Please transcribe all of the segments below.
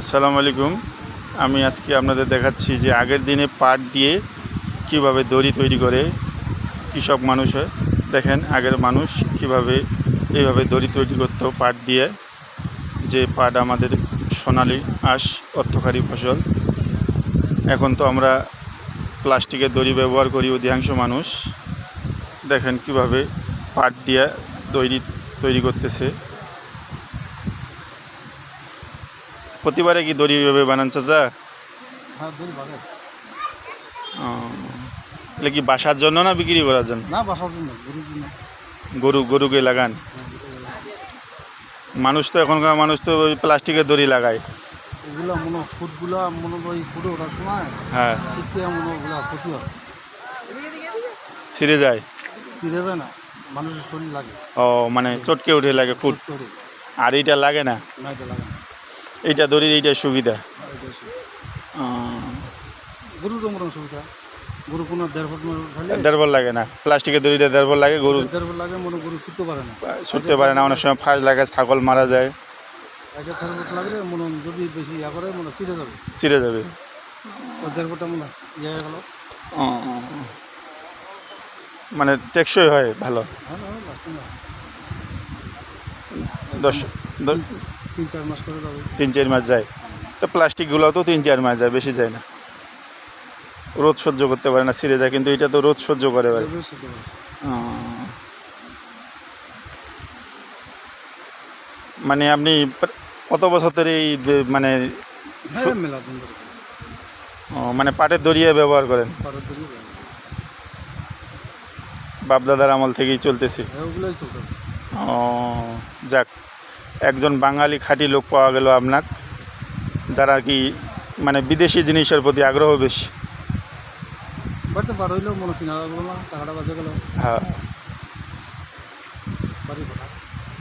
আসসালামু আলাইকুম। আমি আজকে আপনাদের দেখাচ্ছি যে আগের দিনে পাট দিয়ে কীভাবে দড়ি তৈরি করে কৃষক মানুষ দেখেন, আগের মানুষ কীভাবে এইভাবে দড়ি তৈরি করতো পাট দিয়ে। যে পাট আমাদের সোনালি আঁশ, অর্থকারী ফসল। এখন তো আমরা প্লাস্টিকের দড়ি ব্যবহার করি অধিকাংশ মানুষ। দেখেন কীভাবে পাট দিয়ে দড়ি তৈরি করতেছে। প্রতিবারে কি দড়ি এভাবে বানান চাচা ও, এগুলো কি বাসার জন্য না বিক্রি করার জন্য? না বাসার জন্য গরু গরুকে লাগান। মানুষ তো এখনকার মানুষ তো ওই প্লাস্টিকের দড়ি লাগায়। এগুলা মনে ফুটগুলা মনে ওই ফুটে ওঠার সময় হ্যাঁ। শীতে মনে ওগুলা ক্ষতি হয়। ছিঁড়ে যায়? না মানুষের শরীর লাগে। ও মানে চটকে উঠে লাগে ফুট। আর এইটা লাগে না? না এটা লাগে না। এইটা দড়ির এইটা সুবিধা। গরুর তো সুবিধা? গরু কোনো দেড় মনে লাগে না। প্লাস্টিকের দড়িটা দেড়বল লাগে গরু দেড় লাগে মনে গরু ছুটতে পারে না। ছুটতে পারে না। অনেক সময় ফাঁস লাগে ছাগল মারা যায়। দেড় লাগলে মনে যদি বেশি ইয়া করে মনে যাবে। ছিঁড়ে যাবে। দেড় মনে ইয়ে গেল। মানে টেকসই হয় ভালো। হ্যাঁ না দশ তিন চার মাস করে যাবে তিন চার মাস যায়। তো প্লাস্টিকগুলো তো তিন চার মাস যায় বেশি যায় না। রোদ সহ্য করতে পারে না ছিঁড়ে যায় কিন্তু এটা তো রোদ সহ্য করে পারে। মানে আপনি কত বছর ধরে এই মানে হ্যাঁ মানে পাটের দড়িয়ে ব্যবহার করেন? বাপদাদার আমল থেকেই চলতেছে। হ্যাঁ। ও যাক। একজন বাঙালি খাঁটি লোক পাওয়া গেল আপনার যারা আর কি মানে বিদেশি জিনিসের প্রতি আগ্রহ বেশি। হ্যাঁ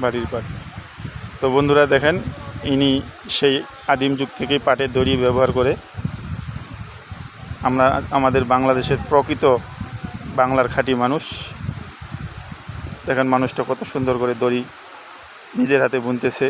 বাড়ির পাট তো বন্ধুরা দেখেন ইনি সেই আদিম যুগ থেকেই পাটের দড়ি ব্যবহার করে আমরা আমাদের বাংলাদেশের প্রকৃত বাংলার খাঁটি মানুষ। দেখেন মানুষটা কত সুন্দর করে দড়ি নিজের হাতে বুনতেছে।